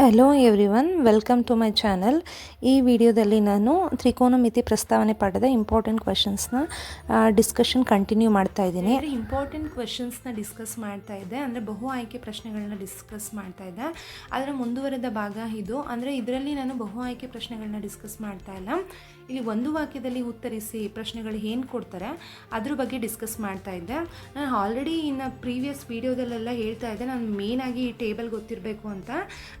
Hello everyone welcome to my channel ಈ ವಿಡಿಯೋದಲ್ಲಿ ನಾನು ತ್ರಿಕೋನಮಿತಿ ಪ್ರಸ್ತಾವನೆ ಪಾಠದ ಇಂಪಾರ್ಟೆಂಟ್ ಕ್ವೆಶನ್ಸ್ನ ಡಿಸ್ಕಷನ್ ಕಂಟಿನ್ಯೂ ಮಾಡ್ತಾ ಇದ್ದೀನಿ. ಇಂಪಾರ್ಟೆಂಟ್ ಕ್ವೆಶನ್ಸ್ನ ಡಿಸ್ಕಸ್ ಮಾಡ್ತಾ ಇದ್ದೆ. ಅಂದರೆ ಬಹು ಆಯ್ಕೆ ಪ್ರಶ್ನೆಗಳನ್ನ ಡಿಸ್ಕಸ್ ಮಾಡ್ತಾ ಇದ್ದೆ. ಅದರ ಮುಂದುವರೆದ ಭಾಗ ಇದು. ಅಂದರೆ ಇದರಲ್ಲಿ ನಾನು ಬಹು ಆಯ್ಕೆ ಪ್ರಶ್ನೆಗಳನ್ನ ಡಿಸ್ಕಸ್ ಮಾಡ್ತಾ ಇಲ್ಲ. ಇಲ್ಲಿ ಒಂದು ವಾಕ್ಯದಲ್ಲಿ ಉತ್ತರಿಸಿ ಪ್ರಶ್ನೆಗಳು ಏನು ಕೊಡ್ತಾರೆ ಅದ್ರ ಬಗ್ಗೆ ಡಿಸ್ಕಸ್ ಮಾಡ್ತಾ ಇದ್ದೆ. ನಾನು ಆಲ್ರೆಡಿ ಇನ್ನು ಪ್ರೀವಿಯಸ್ ವೀಡಿಯೋದಲ್ಲೆಲ್ಲ ಹೇಳ್ತಾ ಇದ್ದೆ. ನಾನು ಮೇನಾಗಿ ಈ ಟೇಬಲ್ ಗೊತ್ತಿರಬೇಕು ಅಂತ.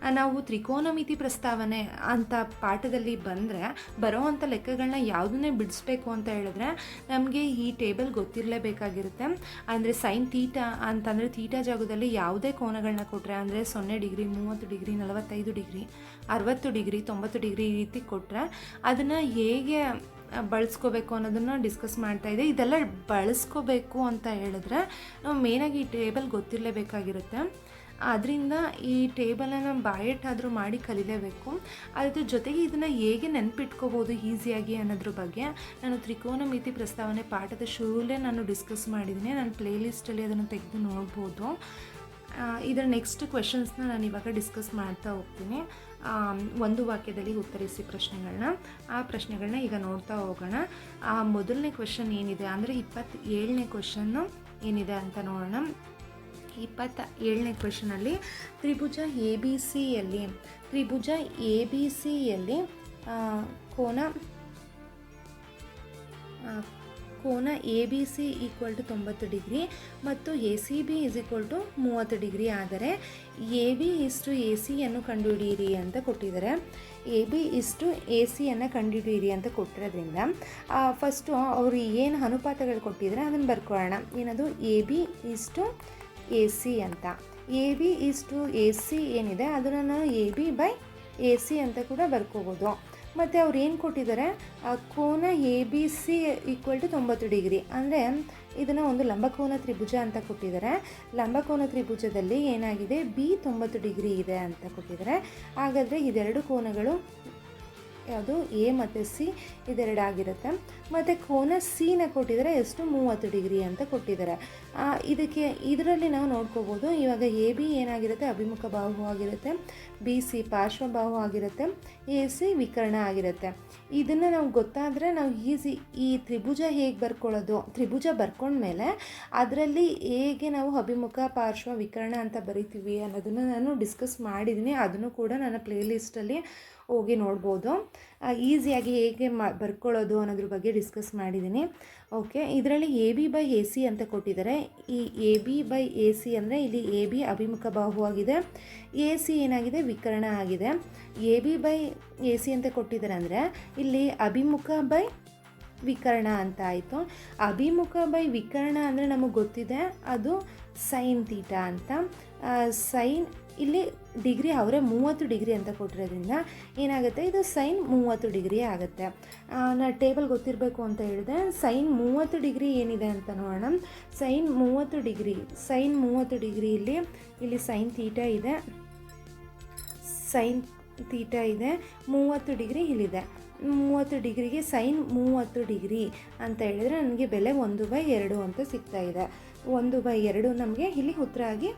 ಆ, ನಾವು ತ್ರಿಕೋನಮಿತಿ ಪ್ರಸ್ತಾವನೆ ಅಂತ ಪಾಠದಲ್ಲಿ ಬಂದರೆ ಬರೋವಂಥ ಲೆಕ್ಕಗಳನ್ನ ಯಾವುದನ್ನೇ ಬಿಡಿಸ್ಬೇಕು ಅಂತ ಹೇಳಿದ್ರೆ ನಮಗೆ ಈ ಟೇಬಲ್ ಗೊತ್ತಿರಲೇಬೇಕಾಗಿರುತ್ತೆ. ಅಂದರೆ ಸೈನ್ ತೀಟ ಅಂತಂದರೆ ತೀಟಾ ಜಾಗದಲ್ಲಿ ಯಾವುದೇ ಕೋನಗಳನ್ನ ಕೊಟ್ಟರೆ ಅಂದರೆ ಸೊನ್ನೆ ಡಿಗ್ರಿ, ಮೂವತ್ತು ಡಿಗ್ರಿ, ನಲವತ್ತೈದು ಡಿಗ್ರಿ, ಅರವತ್ತು ಡಿಗ್ರಿ, ತೊಂಬತ್ತು ಡಿಗ್ರಿ ಈ ರೀತಿ ಕೊಟ್ಟರೆ ಅದನ್ನು ಹೇಗೆ ಬಳಸ್ಕೋಬೇಕು ಅನ್ನೋದನ್ನು ಡಿಸ್ಕಸ್ ಮಾಡ್ತಾ ಇದೆ. ಇದೆಲ್ಲ ಬಳಸ್ಕೋಬೇಕು ಅಂತ ಹೇಳಿದ್ರೆ ನಾವು ಮೇನಾಗಿ ಈ ಟೇಬಲ್ ಗೊತ್ತಿರಲೇಬೇಕಾಗಿರುತ್ತೆ. ಅದರಿಂದ ಈ ಟೇಬಲನ್ನು ಬಾಯೆಟ್ಟಾದರೂ ಮಾಡಿ ಕಲಿಲೇಬೇಕು. ಅದ್ರ ಜೊತೆಗೆ ಇದನ್ನು ಹೇಗೆ ನೆನಪಿಟ್ಕೋಬೋದು ಈಸಿಯಾಗಿ ಅನ್ನೋದ್ರ ಬಗ್ಗೆ ನಾನು ತ್ರಿಕೋನ ಮಿತಿ ಪ್ರಸ್ತಾವನೆ ಪಾಠದ ಶುರುವಲ್ಲೇ ನಾನು ಡಿಸ್ಕಸ್ ಮಾಡಿದ್ದೀನಿ. ನಾನು ಪ್ಲೇಲಿಸ್ಟಲ್ಲಿ ಅದನ್ನು ತೆಗೆದು ನೋಡ್ಬೋದು. ಇದರ ನೆಕ್ಸ್ಟ್ ಕ್ವೆಶನ್ಸ್ನ ನಾನು ಇವಾಗ ಡಿಸ್ಕಸ್ ಮಾಡ್ತಾ ಹೋಗ್ತೀನಿ. ಒಂದು ವಾಕ್ಯದಲ್ಲಿ ಉತ್ತರಿಸಿ ಪ್ರಶ್ನೆಗಳನ್ನ ಆ ಪ್ರಶ್ನೆಗಳನ್ನ ಈಗ ನೋಡ್ತಾ ಹೋಗೋಣ. ಆ, ಮೊದಲನೇ ಕ್ವೆಶನ್ ಏನಿದೆ? ಅಂದರೆ ಇಪ್ಪತ್ತೇಳನೇ ಕ್ವೆಶನ್ನು ಏನಿದೆ ಅಂತ ನೋಡೋಣ. ಇಪ್ಪತ್ತ ಏಳನೇ ಕ್ವೆಶನಲ್ಲಿ ತ್ರಿಭುಜ ಎ ಬಿ ಸಿಯಲ್ಲಿ ತ್ರಿಭುಜ ಎ ಬಿ ಸಿಯಲ್ಲಿ ಕೋನ ಕೋನ A B C equal to ತೊಂಬತ್ತು ಡಿಗ್ರಿ ಮತ್ತು A C B is equal to ಮೂವತ್ತು ಡಿಗ್ರಿ. ಆದರೆ ಎ ಬಿ ಇಷ್ಟು ಎ ಸಿಯನ್ನು ಕಂಡುಹಿಡಿಯಿರಿ ಅಂತ ಕೊಟ್ಟಿದ್ದಾರೆ. ಎ ಬಿ ಇಷ್ಟು ಎ ಸಿಯನ್ನು ಕಂಡುಹಿಡಿಯಿರಿ ಅಂತ ಕೊಟ್ಟಿರೋದ್ರಿಂದ ಫಸ್ಟು ಅವರು ಏನು ಅನುಪಾತಗಳು ಕೊಟ್ಟಿದ್ದಾರೆ ಅದನ್ನು ಬರ್ಕೊಳ್ಳೋಣ. ಏನದು? ಎ ಬಿ ಇಷ್ಟು ಎ ಸಿ ಅಂತ. ಎ ಬಿ ಇಷ್ಟು ಎ ಸಿ ಏನಿದೆ ಅದನ್ನು ನಾವು A B by A C ಅಂತ ಕೂಡ ಬರ್ಕೋಬೋದು. ಮತ್ತು ಅವ್ರು ಏನು ಕೊಟ್ಟಿದ್ದಾರೆ? ಕೋನ A B C equal to ತೊಂಬತ್ತು ಡಿಗ್ರಿ. ಅಂದರೆ ಇದನ್ನು ಒಂದು ಲಂಬಕೋನ ತ್ರಿಭುಜ ಅಂತ ಕೊಟ್ಟಿದ್ದಾರೆ. ಲಂಬಕೋನ ತ್ರಿಭುಜದಲ್ಲಿ ಏನಾಗಿದೆ? ಬಿ ತೊಂಬತ್ತು ಡಿಗ್ರಿ ಇದೆ ಅಂತ ಕೊಟ್ಟಿದ್ದಾರೆ. ಹಾಗಾದರೆ ಇದೆರಡು ಕೋನಗಳು ಯಾವುದು ಎ ಮತ್ತು ಸಿ ಇದೆರಡಾಗಿರುತ್ತೆ. ಮತ್ತು ಕೋನ ಸಿನ ಕೊಟ್ಟಿದ್ದಾರೆ ಎಷ್ಟು? ಮೂವತ್ತು ಡಿಗ್ರಿ ಅಂತ ಕೊಟ್ಟಿದ್ದಾರೆ. ಇದಕ್ಕೆ ಇದರಲ್ಲಿ ನಾವು ನೋಡ್ಕೋಬೋದು, ಇವಾಗ ಎ ಬಿ ಏನಾಗಿರುತ್ತೆ? ಅಭಿಮುಖ ಬಾಹು ಆಗಿರುತ್ತೆ ಬಿ ಸಿ ಪಾರ್ಶ್ವಬಾಹು ಆಗಿರುತ್ತೆ ಎ ಸಿ ವಿಕರ್ಣ ಆಗಿರುತ್ತೆ. ಇದನ್ನು ನಾವು ಗೊತ್ತಾದರೆ ನಾವು ಈಸಿ, ಈ ತ್ರಿಭುಜ ಹೇಗೆ ಬರ್ಕೊಳ್ಳೋದು? ತ್ರಿಭುಜ ಬರ್ಕೊಂಡ್ಮೇಲೆ ಅದರಲ್ಲಿ ಹೇಗೆ ನಾವು ಅಭಿಮುಖ, ಪಾರ್ಶ್ವ, ವಿಕರ್ಣ ಅಂತ ಬರಿತೀವಿ ಅನ್ನೋದನ್ನು ನಾನು ಡಿಸ್ಕಸ್ ಮಾಡಿದ್ದೀನಿ ಅದನ್ನು ಕೂಡ ನನ್ನ ಪ್ಲೇಲಿಸ್ಟಲ್ಲಿ ಹೋಗಿ ನೋಡ್ಬೋದು. ಈಸಿಯಾಗಿ ಹೇಗೆ ಮ, ಬರ್ಕೊಳ್ಳೋದು ಅನ್ನೋದ್ರ ಬಗ್ಗೆ ಡಿಸ್ಕಸ್ ಮಾಡಿದ್ದೀನಿ. ಓಕೆ ಇದರಲ್ಲಿ A B by A C ಅಂತ ಕೊಟ್ಟಿದ್ದಾರೆ. ಈ A B by A C ಅಂದರೆ ಇಲ್ಲಿ ಎ ಬಿ ಅಭಿಮುಖ ಬಾಹು ಆಗಿದೆ. ಎ ಸಿ ಏನಾಗಿದೆ? ವಿಕರ್ಣ ಆಗಿದೆ. A B by A C ಅಂತ ಕೊಟ್ಟಿದ್ದಾರೆ ಅಂದರೆ ಇಲ್ಲಿ ಅಭಿಮುಖ ಬೈ ವಿಕರ್ಣ ಅಂತ ಆಯಿತು. ಅಭಿಮುಖ ಬೈ ವಿಕರ್ಣ ಅಂದರೆ ನಮಗೆ ಗೊತ್ತಿದೆ, ಅದು ಸೈನ್ ತೀಟ ಅಂತ. ಸೈನ್ ಇಲ್ಲಿ ಡಿಗ್ರಿ ಅವರೇ ಮೂವತ್ತು ಡಿಗ್ರಿ ಅಂತ ಕೊಟ್ಟಿರೋದ್ರಿಂದ ಏನಾಗುತ್ತೆ? ಇದು ಸೈನ್ ಮೂವತ್ತು ಡಿಗ್ರಿ ಆಗುತ್ತೆ. ನಾನು ಟೇಬಲ್ ಗೊತ್ತಿರಬೇಕು ಅಂತ ಹೇಳಿದೆ ಸೈನ್ ಮೂವತ್ತು ಡಿಗ್ರಿ ಏನಿದೆ ಅಂತ ನೋಡೋಣ. ಸೈನ್ ಮೂವತ್ತು ಡಿಗ್ರಿ, ಸೈನ್ ಮೂವತ್ತು ಡಿಗ್ರಿ ಇಲ್ಲಿ ಇಲ್ಲಿ ಸೈನ್ ತೀಟ ಇದೆ. ಸೈನ್ ತೀಟ ಇದೆ, ಮೂವತ್ತು ಡಿಗ್ರಿ ಇಲ್ಲಿದೆ. ಮೂವತ್ತು ಡಿಗ್ರಿಗೆ ಸೈನ್ ಮೂವತ್ತು ಡಿಗ್ರಿ ಅಂತ ಹೇಳಿದರೆ ನನಗೆ ಬೆಲೆ ಒಂದು ಬೈ ಎರಡು ಅಂತ ಸಿಗ್ತಾ ಇದೆ. ಒಂದು ಬೈ ಎರಡು ನಮಗೆ ಇಲ್ಲಿ ಉತ್ತರ ಆಗಿ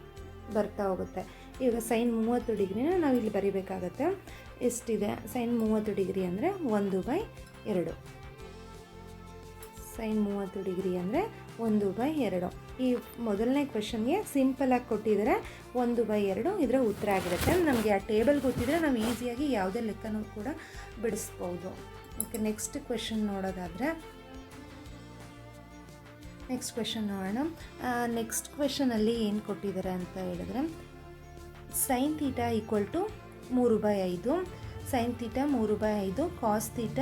ಬರ್ತಾ ಹೋಗುತ್ತೆ. ಈಗ ಸೈನ್ ಮೂವತ್ತು ಡಿಗ್ರಿನ ನಾವು ಇಲ್ಲಿ ಬರೀಬೇಕಾಗತ್ತೆ. ಎಷ್ಟಿದೆ? ಸೈನ್ ಮೂವತ್ತು ಡಿಗ್ರಿ ಅಂದರೆ ಒಂದು ಬೈ ಎರಡು. ಸೈನ್ ಮೂವತ್ತು ಡಿಗ್ರಿ ಅಂದರೆ ಒಂದು ಬೈ ಎರಡು. ಈ ಮೊದಲನೇ ಕ್ವೆಶನ್ಗೆ ಸಿಂಪಲಾಗಿ ಕೊಟ್ಟಿದ್ದಾರೆ ಒಂದು ಬೈ ಎರಡು, ಇದರ ಉತ್ತರ ಆಗಿರುತ್ತೆ. ನಮಗೆ ಆ ಟೇಬಲ್ ಗೊತ್ತಿದ್ರೆ ನಾವು ಈಸಿಯಾಗಿ ಯಾವುದೇ ಲೆಕ್ಕನೂ ಕೂಡ ಬಿಡಿಸ್ಬೋದು. ಓಕೆ, ನೆಕ್ಸ್ಟ್ ಕ್ವೆಶನ್ ನೋಡೋದಾದರೆ, ನೆಕ್ಸ್ಟ್ ಕ್ವೆಶನ್ ನೋಡೋಣ. ನೆಕ್ಸ್ಟ್ ಕ್ವೆಶನಲ್ಲಿ ಏನು ಕೊಟ್ಟಿದ್ದಾರೆ ಅಂತ ಹೇಳಿದ್ರೆ ಸೈನ್ ತೀಟಾ ಈಕ್ವಲ್ ಟು ಮೂರು ಬೈ ಐದು. ಸೈನ್ ತೀಟ ಮೂರು ಬೈ ಐದು ಕಾಸ್ ತೀಟ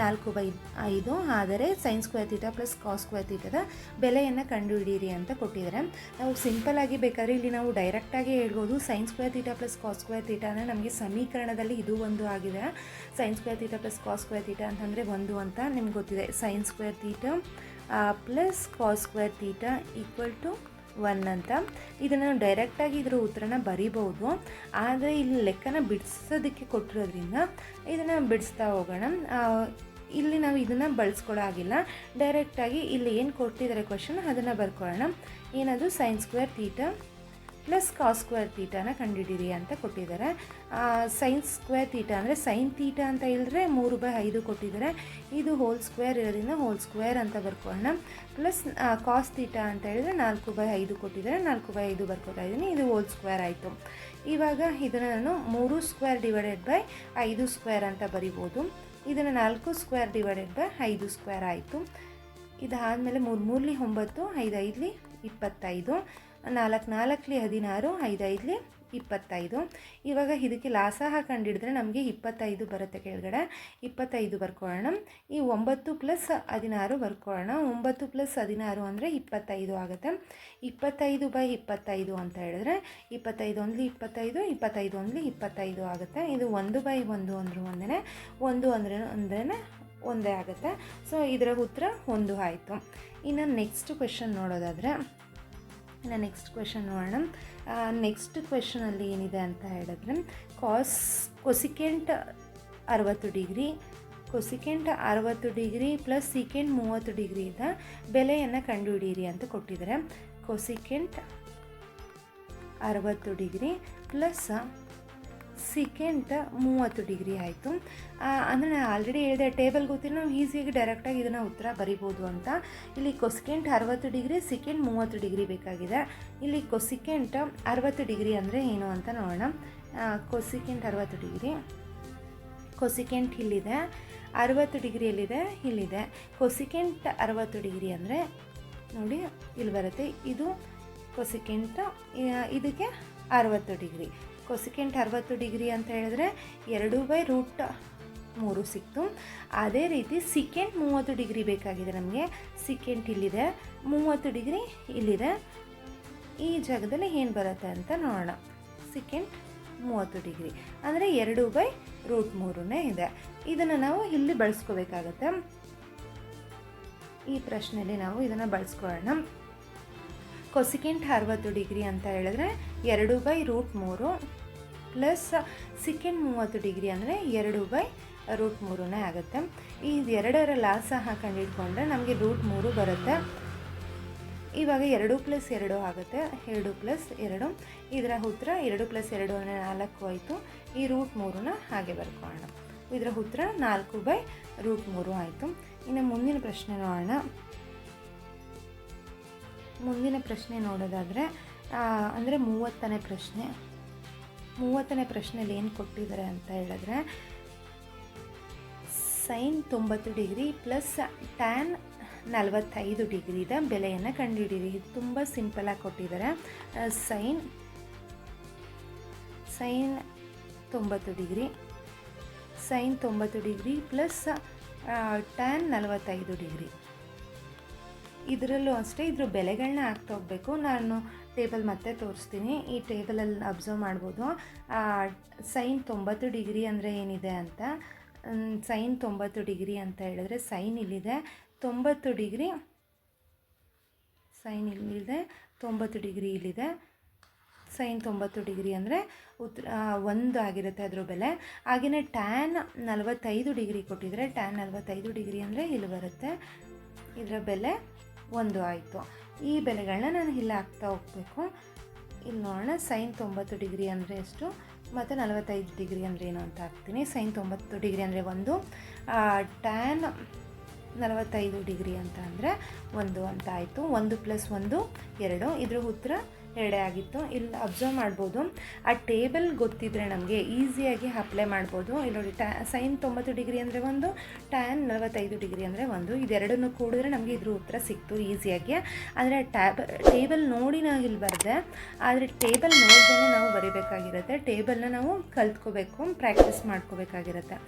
ನಾಲ್ಕು ಬೈ ಐದು. ಆದರೆ sine square theta plus cos square ತೀಟದ ಬೆಲೆಯನ್ನು ಕಂಡುಹಿಡಿಯಿರಿ ಅಂತ ಕೊಟ್ಟಿದ್ದಾರೆ. ನಾವು ಸಿಂಪಲ್ ಆಗಿ ಬೇಕಾದ್ರೆ ಇಲ್ಲಿ ನಾವು ಡೈರೆಕ್ಟಾಗಿ ಹೇಳ್ಬೋದು. Sine square theta plus cos square theta ಅಂದರೆ ನಮಗೆ ಸಮೀಕರಣದಲ್ಲಿ ಇದು ಒಂದು ಆಗಿದೆ. Sine square theta plus cos square theta ಅಂತಂದರೆ ಒಂದು ಅಂತ ನಿಮ್ಗೆ ಗೊತ್ತಿದೆ. Sine square theta plus cos square theta equal to one ಅಂತ. ಇದನ್ನು ಡೈರೆಕ್ಟಾಗಿ ಇದರ ಉತ್ತರನ ಬರಿಬೋದು ಆದರೆ ಇಲ್ಲಿ ಲೆಕ್ಕನ ಬಿಡಿಸೋದಕ್ಕೆ ಕೊಟ್ಟಿರೋದ್ರಿಂದ ಇದನ್ನು ಬಿಡಿಸ್ತಾ ಹೋಗೋಣ. ಇಲ್ಲಿ ನಾವು ಇದನ್ನು ಬಳಸ್ಕೊಳ್ಳೋ ಆಗಿಲ್ಲ ಡೈರೆಕ್ಟಾಗಿ ಇಲ್ಲಿ ಏನು ಕೊಟ್ಟಿದ್ದಾರೆ ಕ್ವಶನ್ ಅದನ್ನು ಬರ್ಕೊಳ್ಳೋಣ. ಏನದು sines square theta plus cos square ತೀಟಾನ ಕಂಡುಹಿಡೀರಿ ಅಂತ ಕೊಟ್ಟಿದ್ದಾರೆ. ಸೈನ್ ಸ್ಕ್ವೇರ್ ತೀಟಾ ಅಂದರೆ ಸೈನ್ ತೀಟಾ ಅಂತ ಹೇಳಿದ್ರೆ ಮೂರು ಬೈ ಐದು ಕೊಟ್ಟಿದ್ದಾರೆ. ಇದು ಹೋಲ್ ಸ್ಕ್ವೇರ್ ಇರೋದ್ರಿಂದ ಹೋಲ್ ಸ್ಕ್ವೇರ್ ಅಂತ ಬರ್ಕೊಳ್ಳೋಣ. ಪ್ಲಸ್ ಕಾಸ್ ತೀಟಾ ಅಂತ ಹೇಳಿದ್ರೆ ನಾಲ್ಕು ಬೈ ಐದು ಕೊಟ್ಟಿದ್ದಾರೆ. ನಾಲ್ಕು ಬೈ ಐದು ಬರ್ಕೋತಾ ಇದ್ದೀನಿ ಇದು ಹೋಲ್ ಸ್ಕ್ವೇರ್ ಆಯಿತು. ಇವಾಗ ಇದನ್ನು ನಾನು ಮೂರು ಸ್ಕ್ವೇರ್ ಡಿವೈಡೆಡ್ ಬೈ ಐದು ಸ್ಕ್ವೇರ್ ಅಂತ ಬರಿಬೋದು. ಇದನ್ನು ನಾಲ್ಕು ಸ್ಕ್ವೇರ್ ಡಿವೈಡೆಡ್ ಬೈ ಐದು ಸ್ಕ್ವೇರ್ ಆಯಿತು. ಇದಾದಮೇಲೆ ಮೂರು ಮೂರಲಿ ಒಂಬತ್ತು, ಐದು ಐದಲಿ ಇಪ್ಪತ್ತೈದು. ನಾಲ್ಕು ನಾಲ್ಕಲಿ ಹದಿನಾರು ಐದೈದಲಿ ಇಪ್ಪತ್ತೈದು. ಇವಾಗ ಇದಕ್ಕೆ ಲಾಸ ಹಾಕೊಂಡು ಹಿಡಿದ್ರೆ ನಮಗೆ ಇಪ್ಪತ್ತೈದು ಬರುತ್ತೆ ಕೆಳಗಡೆ. ಇಪ್ಪತ್ತೈದು ಬರ್ಕೊಳ್ಳೋಣ. ಈ ಒಂಬತ್ತು ಪ್ಲಸ್ ಹದಿನಾರು ಬರ್ಕೊಳ್ಳೋಣ. ಒಂಬತ್ತು ಪ್ಲಸ್ ಹದಿನಾರು ಅಂದರೆ ಇಪ್ಪತ್ತೈದು ಆಗುತ್ತೆ. ಇಪ್ಪತ್ತೈದು ಬೈ ಇಪ್ಪತ್ತೈದು ಅಂತ ಹೇಳಿದ್ರೆ ಇಪ್ಪತ್ತೈದು ಒಂದ್ಲಿ ಇಪ್ಪತ್ತೈದು ಇಪ್ಪತ್ತೈದು ಒಂದ್ಲಿ ಇಪ್ಪತ್ತೈದು ಆಗುತ್ತೆ. ಇದು ಒಂದು ಬೈ ಒಂದು ಅಂದ್ರೆ ಒಂದೇ ಒಂದು ಅಂದ್ರೆ ಅಂದ್ರೇ ಒಂದೇ ಆಗುತ್ತೆ. ಸೊ ಇದರ ಉತ್ತರ ಒಂದು ಆಯಿತು. ಇನ್ನು ನೆಕ್ಸ್ಟ್ ಕ್ವೆಶನ್ ನೋಡೋದಾದರೆ ಇನ್ನು ನೆಕ್ಸ್ಟ್ ಕ್ವೆಶನ್ ನೋಡೋಣ. ನೆಕ್ಸ್ಟ್ ಕ್ವೆಶನಲ್ಲಿ ಏನಿದೆ ಅಂತ ಹೇಳಿದ್ರೆ ಕಾಸ್ ಕೊಸಿಕೆಂಟ್ ಅರವತ್ತು ಡಿಗ್ರಿ ಕೊಸಿಕೆಂಟ್ ಅರವತ್ತು ಡಿಗ್ರಿ ಪ್ಲಸ್ ಸಿಕೆಂಟ್ ಮೂವತ್ತು ಡಿಗ್ರಿ ಇದ್ದ ಬೆಲೆಯನ್ನು ಕಂಡುಹಿಡಿಯಿರಿ ಅಂತ ಕೊಟ್ಟಿದ್ದಾರೆ. ಕೊಸಿಕೆಂಟ್ ಅರವತ್ತು ಡಿಗ್ರಿ ಪ್ಲಸ್ ಸಿಕೆಂಟ್ ಮೂವತ್ತು ಡಿಗ್ರಿ ಆಯಿತು. ಅಂದರೆ ನಾನು ಆಲ್ರೆಡಿ ಹೇಳಿದೆ ಟೇಬಲ್ ಗೊತ್ತಿಲ್ಲ, ನಾವು ಈಸಿಯಾಗಿ ಡೈರೆಕ್ಟಾಗಿ ಇದನ್ನು ಉತ್ತರ ಬರಿಬೋದು ಅಂತ. ಇಲ್ಲಿ ಕೊಸಿಕೆಂಟ್ ಅರವತ್ತು ಡಿಗ್ರಿ ಸೆಕೆಂಡ್ ಮೂವತ್ತು ಡಿಗ್ರಿ ಬೇಕಾಗಿದೆ. ಇಲ್ಲಿ ಕೊಸಿಕೆಂಟ್ ಅರವತ್ತು ಡಿಗ್ರಿ ಅಂದರೆ ಏನು ಅಂತ ನೋಡೋಣ. ಕೊಸಿಕೆಂಟ್ ಅರವತ್ತು ಡಿಗ್ರಿ ಕೊಸಿಕೆಂಟ್ ಇಲ್ಲಿದೆ, ಅರವತ್ತು ಡಿಗ್ರಿಯಲ್ಲಿದೆ ಇಲ್ಲಿದೆ. ಕೊಸಿಕೆಂಟ್ ಅರವತ್ತು ಡಿಗ್ರಿ ಅಂದರೆ, ನೋಡಿ, ಇಲ್ಲಿ ಬರುತ್ತೆ. ಇದು ಕೊಸಿಕೆಂಟ್ ಇದಕ್ಕೆ ಅರವತ್ತು ಡಿಗ್ರಿ ಕೊಸಿಕೆಂಟ್ ಅರವತ್ತು ಡಿಗ್ರಿ ಅಂತ ಹೇಳಿದ್ರೆ ಎರಡು ಬೈ ರೂಟ್ ಮೂರು ಸಿಕ್ತು. ಅದೇ ರೀತಿ ಸಿಕೆಂಟ್ ಮೂವತ್ತು ಡಿಗ್ರಿ ಬೇಕಾಗಿದೆ ನಮಗೆ. ಸಿಕೆಂಟ್ ಇಲ್ಲಿದೆ, ಮೂವತ್ತು ಡಿಗ್ರಿ ಇಲ್ಲಿದೆ. ಈ ಜಾಗದಲ್ಲಿ ಏನು ಬರುತ್ತೆ ಅಂತ ನೋಡೋಣ. ಸಿಕೆಂಟ್ ಮೂವತ್ತು ಡಿಗ್ರಿ. ಅಂದರೆ ಎರಡು ಬೈ ರೂಟ್ ಮೂರನೇ ಇದೆ. ಇದನ್ನು ನಾವು ಇಲ್ಲಿ ಬಳಸ್ಕೋಬೇಕಾಗತ್ತೆ. ಈ ಪ್ರಶ್ನೆಯಲ್ಲಿ ನಾವು ಇದನ್ನು ಬಳಸ್ಕೊಳ್ಳೋಣ. ಕೊಸಿಕೆಂಟ್ ಅರವತ್ತು ಡಿಗ್ರಿ ಅಂತ ಹೇಳಿದ್ರೆ ಎರಡು ಬೈ ರೂಟ್ ಮೂರು ಪ್ಲಸ್ ಸಿಕೆಂಡ್ ಮೂವತ್ತು ಡಿಗ್ರಿ ಅಂದರೆ ಎರಡು ಬೈ ರೂಟ್ ಮೂರನೇ ಆಗುತ್ತೆ. ಈ ಎರಡರ ಲಾಸ ಹಾಕೊಂಡು ಇಟ್ಕೊಂಡ್ರೆ ನಮಗೆ ರೂಟ್ ಮೂರು ಬರುತ್ತೆ. ಇವಾಗ ಎರಡು ಪ್ಲಸ್ ಎರಡು ಆಗುತ್ತೆ. ಎರಡು ಪ್ಲಸ್ ಎರಡು. ಇದರ ಉತ್ತರ ಎರಡು ಪ್ಲಸ್ ಎರಡು ಅಂದರೆ ನಾಲ್ಕು ಆಯಿತು. ಈ ರೂಟ್ ಮೂರನ್ನ ಹಾಗೆ ಬರ್ಕೊಳ್ಳೋಣ. ಇದರ ಉತ್ತರ ನಾಲ್ಕು ಬೈ ರೂಟ್ ಮೂರು ಆಯಿತು. ಇನ್ನು ಮುಂದಿನ ಪ್ರಶ್ನೆ ನೋಡೋಣ. ಮುಂದಿನ ಪ್ರಶ್ನೆ ನೋಡೋದಾದರೆ ಅಂದರೆ ಮೂವತ್ತನೇ ಪ್ರಶ್ನೆ. ಮೂವತ್ತನೇ ಪ್ರಶ್ನೆಯಲ್ಲಿ ಏನು ಕೊಟ್ಟಿದ್ದಾರೆ ಅಂತ ಹೇಳಿದ್ರೆ, ಸೈನ್ ತೊಂಬತ್ತು ಡಿಗ್ರಿ ಪ್ಲಸ್ ಟ್ಯಾನ್ ನಲವತ್ತೈದು ಡಿಗ್ರಿದ ಬೆಲೆಯನ್ನು ಕಂಡುಹಿಡಿಯಿರಿ ಇದು ತುಂಬ ಸಿಂಪಲಾಗಿ ಕೊಟ್ಟಿದ್ದಾರೆ. ಸೈನ್ ಸೈನ್ ತೊಂಬತ್ತು ಡಿಗ್ರಿ, ಸೈನ್ ತೊಂಬತ್ತು ಡಿಗ್ರಿ ಪ್ಲಸ್ ಟ್ಯಾನ್ ನಲವತ್ತೈದು ಡಿಗ್ರಿ. ಇದರಲ್ಲೂ ಅಷ್ಟೇ, ಇದ್ರ ಬೆಲೆಗಳನ್ನ ಹಾಕ್ತಾ ಹೋಗಬೇಕು. ನಾನು ಟೇಬಲ್ ಮತ್ತೆ ತೋರಿಸ್ತೀನಿ. ಈ ಟೇಬಲಲ್ಲಿ ಅಬ್ಸರ್ವ್ ಮಾಡ್ಬೋದು. ಸೈನ್ ತೊಂಬತ್ತು ಡಿಗ್ರಿ ಅಂದರೆ ಏನಿದೆ ಅಂತ? ಸೈನ್ ತೊಂಬತ್ತು ಡಿಗ್ರಿ ಅಂತ ಹೇಳಿದ್ರೆ ಸೈನ್ ಇಲ್ಲಿದೆ. ತೊಂಬತ್ತು ಡಿಗ್ರಿ, ಸೈನ್ ಇಲ್ಲಿದೆ. ತೊಂಬತ್ತು ಡಿಗ್ರಿ ಇಲ್ಲಿದೆ. ಸೈನ್ ತೊಂಬತ್ತು ಡಿಗ್ರಿ ಅಂದರೆ ಉತ್ತರ ಒಂದು ಆಗಿರುತ್ತೆ ಅದ್ರ ಬೆಲೆ. ಹಾಗೆಯೇ ಟ್ಯಾನ್ ನಲವತ್ತೈದು ಡಿಗ್ರಿ ಕೊಟ್ಟಿದ್ರೆ ಟ್ಯಾನ್ ನಲವತ್ತೈದು ಡಿಗ್ರಿ ಅಂದರೆ ಇಲ್ಲಿ ಬರುತ್ತೆ. ಇದರ ಬೆಲೆ ಒಂದು ಆಯಿತು. ಈ ಬೆಲೆಗಳನ್ನ ನಾನು ಇಲ್ಲಿ ಹಾಕ್ತಾ ಹೋಗಬೇಕು. ಇಲ್ಲಿ ನೋಡೋಣ, ಸೈನ್ ತೊಂಬತ್ತು ಡಿಗ್ರಿ ಅಂದರೆ ಎಷ್ಟು? ಮತ್ತು ನಲವತ್ತೈದು ಡಿಗ್ರಿ ಅಂದರೆ ಏನು ಅಂತ ಹಾಕ್ತೀನಿ. ಸೈನ್ ತೊಂಬತ್ತು ಡಿಗ್ರಿ ಅಂದರೆ ಒಂದು. ಟ್ಯಾನ್ ನಲವತ್ತೈದು ಡಿಗ್ರಿ ಅಂತ ಅಂದರೆ ಒಂದು ಅಂತ ಆಯಿತು. ಒಂದು ಪ್ಲಸ್ ಒಂದು, ಎರಡು. ಇದ್ರ ಉತ್ತರ ಎರಡೇ ಆಗಿತ್ತು. ಇಲ್ಲಿ ಅಬ್ಸರ್ವ್ ಮಾಡ್ಬೋದು. ಆ ಟೇಬಲ್ ಗೊತ್ತಿದ್ರೆ ನಮಗೆ ಈಸಿಯಾಗಿ ಅಪ್ಲೈ ಮಾಡ್ಬೋದು. ಇಲ್ಲಿ ನೋಡಿ ಟ್ಯಾ ಸೈನ್ ತೊಂಬತ್ತು ಡಿಗ್ರಿ ಅಂದರೆ ಒಂದು ಟ್ಯಾನ್ ನಲವತ್ತೈದು ಡಿಗ್ರಿ ಅಂದರೆ ಒಂದು. ಇದೆರಡನ್ನು ಕೂಡಿದ್ರೆ ನಮಗೆ ಇದ್ರ ಉತ್ತರ ಸಿಕ್ತು ಈಸಿಯಾಗಿ ಆದರೆ ಟ್ಯಾಬ್ ಟೇಬಲ್ ನೋಡಿ ನಾವು ಇಲ್ಲಿ ಬರದೆ. ಆದರೆ ಟೇಬಲ್ ನೋಡ್ದೇ ನಾವು ಬರೀಬೇಕಾಗಿರುತ್ತೆ. ಟೇಬಲ್ನ ನಾವು ಕಲ್ತ್ಕೋಬೇಕು ಪ್ರಾಕ್ಟೀಸ್ ಮಾಡ್ಕೋಬೇಕಾಗಿರುತ್ತೆ.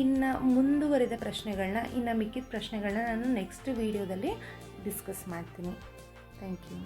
ಇನ್ನು ಮುಂದುವರಿದ ಪ್ರಶ್ನೆಗಳನ್ನ ಇನ್ನು ಮಿಕ್ಕಿದ ಪ್ರಶ್ನೆಗಳನ್ನ ನಾನು ನೆಕ್ಸ್ಟ್ ವೀಡಿಯೋದಲ್ಲಿ ಡಿಸ್ಕಸ್ ಮಾಡ್ತೀನಿ. Thank you